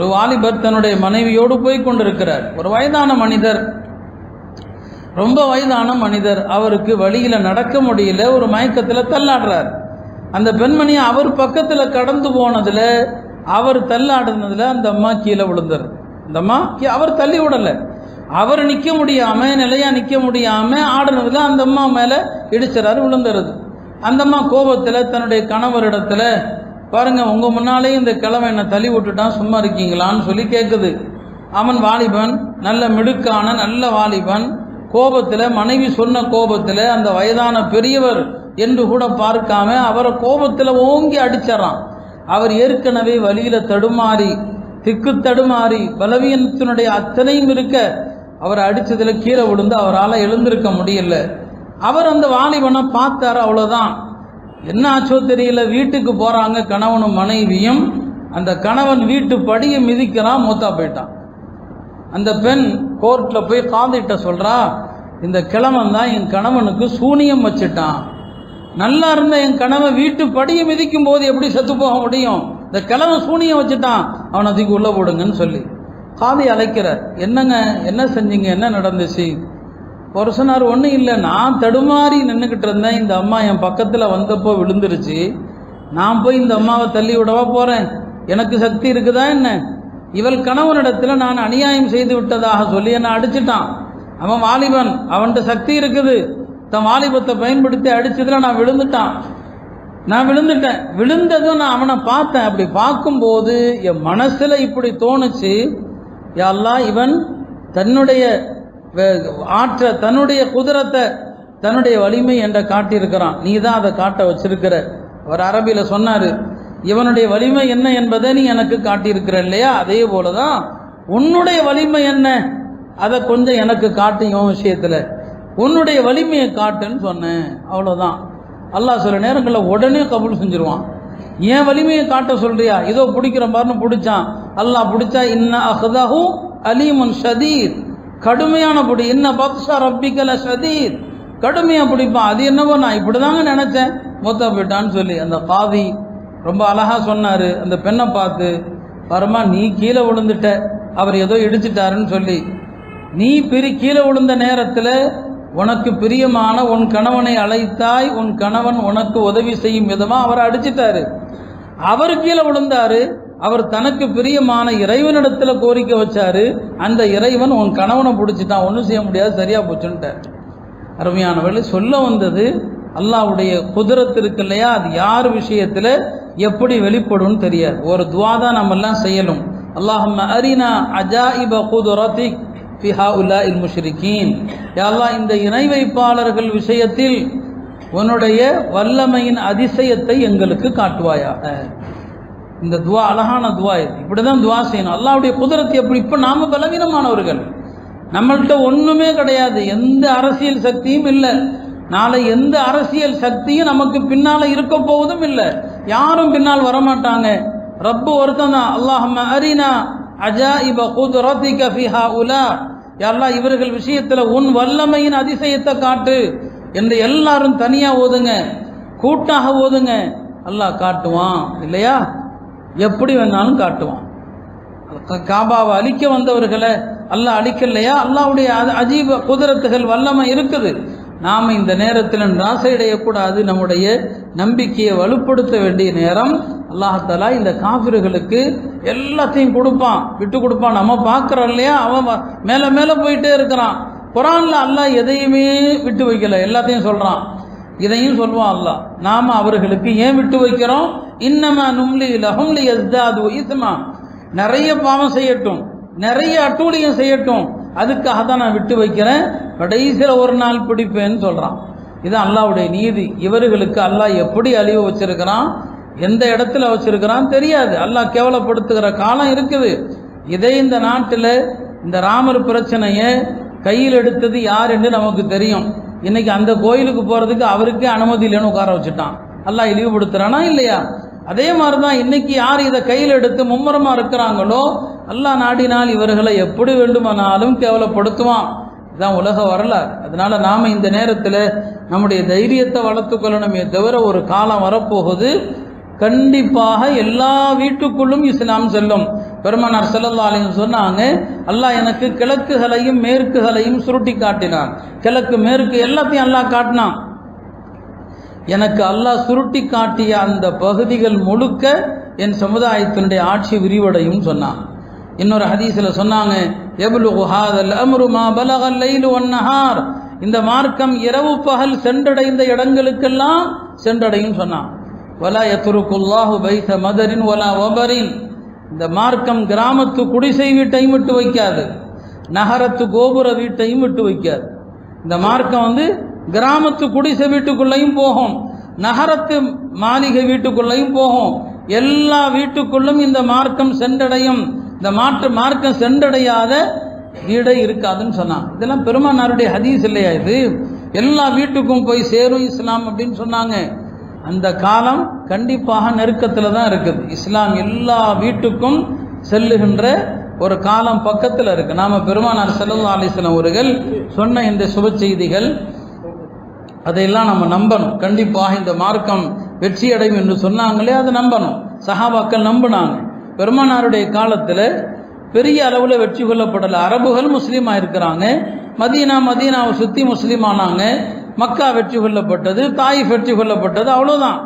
ஒரு வாலிபர் தன்னுடைய மனைவியோடு போய் கொண்டிருக்கிறார். ஒரு வயதான மனிதர். ரொம்ப வயதான மனிதர். அவருக்கு வழியில நடக்க முடியல. ஒரு மயக்கத்துல தள்ளாடுறார். அந்த பெண்மணி அவர் பக்கத்துல கடந்து போனதுல அவர் தள்ளாடுனதில் அந்த அம்மா கீழே விழுந்தார். அந்த அம்மா கீ- அவர் தள்ளி விடலை. அவர் நிற்க முடியாமல் நிலையா நிற்க முடியாமல் ஆடுனதுல அந்த அம்மா மேல இடிச்சிறாரு விழுந்துருது. அந்த அம்மா கோபத்துல தன்னுடைய கணவரிடத்துல பாருங்க உங்க முன்னாலே இந்த கிழமை என்னை தள்ளி விட்டுட்டான் சும்மா இருக்கீங்களான்னு சொல்லி கேட்குது அவன் வாலிபன் நல்ல மிடுக்கான நல்ல வாலிபன். கோபத்தில் மனைவி சொன்ன கோபத்தில் அந்த வயதான பெரியவர் என்று கூட பார்க்காம அவரை கோபத்தில் ஓங்கி அடிச்சிடறான். அவர் ஏற்கனவே வழியில் தடுமாறி திக்கு தடுமாறி பலவீனத்தினுடைய அத்தனையும் இருக்க அவரை அடித்ததில் கீழே விழுந்து அவரால் எழுந்திருக்க முடியல. அவர் அந்த வாலிபனை பார்த்தார் அவ்வளோதான் என்ன ஆச்சோ தெரியல வீட்டுக்கு போகிறாங்க கணவனும் மனைவியும். அந்த கணவன் வீட்டு படியை மிதிக்கிறான் மூத்தா போயிட்டான் அந்த பெண் கோர்ட்டில் போய் காந்திட்ட சொல்கிறா இந்த கிழவன் தான் என் கணவனுக்கு சூனியம் வச்சுட்டான். நல்லா இருந்த என் கணவன் வீட்டு படியை மிதிக்கும் போது எப்படி செத்து போக முடியும்? இந்த கிழவன் சூனியம் வச்சுட்டான். அவனை அதுக்கு உள்ளே போடுங்கன்னு சொல்லி. காதி அழைக்கிறார் என்னங்க என்ன செஞ்சீங்க? என்ன நடந்துச்சு? ஒரு சொன்னார் ஒன்றும் இல்லை நான் தடுமாறி நின்றுக்கிட்டு இருந்தேன். இந்த அம்மா என் பக்கத்தில் வந்தப்போ விழுந்துருச்சு. நான் போய் இந்த அம்மாவை தள்ளி விடவா போகிறேன் எனக்கு சக்தி இருக்குதா என்ன? இவள் கணவனிடத்தில் நான் அநியாயம் செய்து விட்டதாக சொல்லி என்னை அடிச்சிட்டான். அவன் வாலிபன் அவன்கிட்ட சக்தி இருக்குது. தன் வாலிபத்தை பயன்படுத்தி அடித்ததில் நான் விழுந்துட்டான். நான் விழுந்துட்டேன். விழுந்ததும் நான் அவனை பார்த்தேன். அப்படி பார்க்கும்போது என் மனசில் இப்படி தோணுச்சு யா இவன் தன்னுடைய ஆற்ற தன்னுடைய குதிரத்தை தன்னுடைய வலிமை என்ற காட்டியிருக்கிறான். நீ தான் அதை காட்ட வச்சிருக்கிற. அவர் அரபியில் சொன்னார் இவனுடைய வலிமை என்ன என்பதை நீ எனக்கு காட்டியிருக்கிற இல்லையா? அதே போலதான் உன்னுடைய வலிமை என்ன? அதை கொஞ்சம் எனக்கு காட்டு இவன் விஷயத்தில். உன்னுடைய வலிமையை காட்டுன்னு சொன்னேன். அவ்வளோதான் அல்லாஹ் சில நேரங்களில் உடனே கபூல் செஞ்சிருவான். ஏன் வலிமையை காட்ட சொல்றியா? இதோ பிடிக்கிற பாருன்னு பிடிச்சான். அல்லாஹ் பிடிச்சா இன்ன அஹ்தஹு அலீமுன் ஷதீத். கடுமையான பிடி. என்ன பக்ஷா ரப்பிக்கல ஷதீத். கடுமையாக பிடிப்பான். அது என்னவோ நான் இப்படிதாங்க நினைச்சேன். மூத்தா போயிட்டான்னு சொல்லி அந்த காதி ரொம்ப அழகாக சொன்னார். அந்த பெண்ணை பார்த்து பரமா நீ கீழே விழுந்துட்ட. அவர் ஏதோ இடிச்சிட்டாருன்னு சொல்லி நீ பிரி கீழே விழுந்த நேரத்தில் உனக்கு பிரியமான உன் கணவனை அழைத்தாய். உன் கணவன் உனக்கு உதவி செய்யும் விதமாக அவரை அடிச்சிட்டாரு. அவர் கீழே விழுந்தாரு. அவர் தனக்கு பிரியமான இறைவனிடத்தில் கோரிக்கை வச்சாரு. அந்த இறைவன் உன் கணவனை பிடிச்சிட்டான் ஒன்றும் செய்ய முடியாது சரியாக போச்சுன்ட்டார் அருமையானவர்கள் சொல்ல வந்தது அல்லாஹ்வுடைய குதிரத்து இருக்கு இல்லையா? அது யார் விஷயத்தில் எப்படி வெளிப்படும்னு தெரியாது. ஒரு துவா தான் நம்ம எல்லாம் அல்லாஹம் அரினா அரினா அஜாயிப ஃபிஹா உல்லா இல் முஷ்ரிகீன். யாரெல்லாம் அல்லாஹ் இந்த இணை வைப்பாளர்கள் விஷயத்தில் உன்னுடைய வல்லமையின் அதிசயத்தை எங்களுக்கு காட்டுவாயாக. இந்த துவா அழகான துவா இது. இப்படி தான் துவா செய்யணும். அல்லாவுடைய குதிரத்தை எப்படி இப்போ நாம் பலவீனமானவர்கள். நம்மள்கிட்ட ஒன்றுமே கிடையாது. எந்த அரசியல் சக்தியும் இல்லை. நாளை எந்த அரசியல் சக்தியும் நமக்கு பின்னால் இருக்க போவதும் இல்லை. யாரும் பின்னால் வரமாட்டாங்க. ரப்பு ஒருத்தன் தான். அல்லாஹம்ம அரினா அஜாயிப குதுரத்திக கஃபிஹா உலா யாரெல்லாம் இவர்கள் விஷயத்தில் உன் வல்லமையின் அதிசயத்தை காட்டு என்று எல்லாரும் தனியாக ஓதுங்க. கூட்டாக ஓதுங்க. அல்லாஹ் காட்டுவான். இல்லையா? எப்படி வேணாலும் காட்டுவான். காபாவை அழிக்க வந்தவர்களை அல்லாஹ் அழிக்கலையா? அல்லாவுடைய அஜீவ அஜீப குதிரத்துகள் வல்லமை இருக்குது. நாம் இந்த நேரத்தில் நாசையடையக்கூடாது நம்முடைய நம்பிக்கையை வலுப்படுத்த வேண்டிய நேரம் அல்லாஹாலா இந்த காபிர்களுக்கு எல்லாத்தையும் கொடுப்பான். விட்டு கொடுப்பான். நம்ம பார்க்குறோம் இல்லையா? அவன் மேலே மேலே போயிட்டே இருக்கிறான். குரானில் அல்லாஹ் எதையுமே விட்டு வைக்கல. எல்லாத்தையும் சொல்கிறான் இதையும் சொல்லுவான் அல்லாஹ். நாம அவர்களுக்கு ஏன் விட்டு வைக்கிறோம்? இன்னமா நும்லி லஹும்லி யஸ்தாது இஸ்மா. நிறைய பாவம் செய்யட்டும். நிறைய அட்டூழியம் செய்யட்டும். அதுக்காக தான் நான் விட்டு வைக்கிறேன். கடைசியில் ஒரு நாள் பிடிப்பேன்னு சொல்கிறான் இது அல்லாவுடைய நீதி. இவர்களுக்கு அல்லாஹ் எப்படி அழிவு வச்சிருக்கிறான்? எந்த இடத்துல வச்சிருக்கிறான் தெரியாது. அல்லாஹ் கேவலப்படுத்துகிற காலம் இருக்குது. இதே இந்த நாட்டில் இந்த ராமர் பிரச்சனையை கையில் எடுத்தது யாருன்னு என்று நமக்கு தெரியும். இன்னைக்கு அந்த கோயிலுக்கு போகிறதுக்கு அவருக்கே அனுமதி இல்லைன்னு உட்கார வச்சுட்டான். அல்லாஹ் இழிவுபடுத்துறானா இல்லையா? அதே மாதிரி தான் இன்னைக்கு யார் இதை கையில் எடுத்து மும்முரமாக இருக்கிறாங்களோ அல்லாஹ் நாடினால் இவர்களை எப்படி வேண்டுமானாலும் கேவலப்படுத்துவான். இதுதான் உலக வரலாறு. அதனால் நாம் இந்த நேரத்தில் நம்முடைய தைரியத்தை வளர்த்துக்கொள்ளணுமே தவிர ஒரு காலம் வரப்போகுது. கண்டிப்பாக எல்லா வீட்டுக்குள்ளும் இஸ்லாம் செல்லும். பெருமனார் செல்லல்லா அலையும் சொன்னாங்க அல்லாஹ் எனக்கு கிழக்குகளையும் மேற்குகளையும் சுருட்டி காட்டினான். கிழக்கு மேற்கு எல்லாத்தையும் அல்லாஹ் காட்டினான். எனக்கு அல்லாஹ் சுருட்டி காட்டிய அந்த பகுதிகள் முழுக்க என் சமுதாயத்தினுடைய ஆட்சி விரிவடையும் சொன்னான். இன்னொரு ஹதீஸில் சொன்னாங்க எபுலுகு ஹாதல் அம்ரு பலகல் லைலு இந்த மார்க்கம் இரவு பகல் சென்றடைந்த இடங்களுக்கெல்லாம் சென்றடையும் சொன்னான். வலா எத்துருக்குல்லாஹு பைத்த மதரின் ஒலா ஒபரின் இந்த மார்க்கம் கிராமத்து குடிசை வீட்டையும் விட்டு வைக்காது. நகரத்து கோபுர வீட்டையும் விட்டு வைக்காது. இந்த மார்க்கம் வந்து கிராமத்து குடிசை வீட்டுக்குள்ளேயும் போகும். நகரத்து மாளிகை வீட்டுக்குள்ளேயும் போகும். எல்லா வீட்டுக்குள்ளும் இந்த மார்க்கம் சென்றடையும். இந்த மாற்று மார்க்கம் சென்றடையாத வீடே இருக்காதுன்னு சொன்னான். இதெல்லாம் பெருமானாருடைய ஹதீஸ் இல்லையா இது? எல்லா வீட்டுக்கும் போய் சேரும் இஸ்லாம் அப்படின்னு சொன்னாங்க. அந்த காலம் கண்டிப்பாக நெருக்கத்தில் தான் இருக்குது. இஸ்லாம் எல்லா வீட்டுக்கும் செல்லுகின்ற ஒரு காலம் பக்கத்தில் இருக்கு. நாம பெருமானார் செல்லல்லா அலிஸ்லாம் அவர்கள் சொன்ன இந்த சுப செய்திகள் அதையெல்லாம் நம்ம நம்பணும். கண்டிப்பாக இந்த மார்க்கம் வெற்றி அடையும் என்று சொன்னாங்களே அதை நம்பணும். சஹாபாக்கள் நம்பினாங்க. பெருமானாருடைய காலத்தில் பெரிய அளவில் வெற்றி கொள்ளப்படலை. அரபுகள் முஸ்லீமாக இருக்கிறாங்க மதீனா மதீனாவை சுற்றி முஸ்லீம் ஆனாங்க மக்கா வெற்றி கொள்ளப்பட்டது தாயிஃப் வெற்றி கொள்ளப்பட்டது அவ்வளோதான்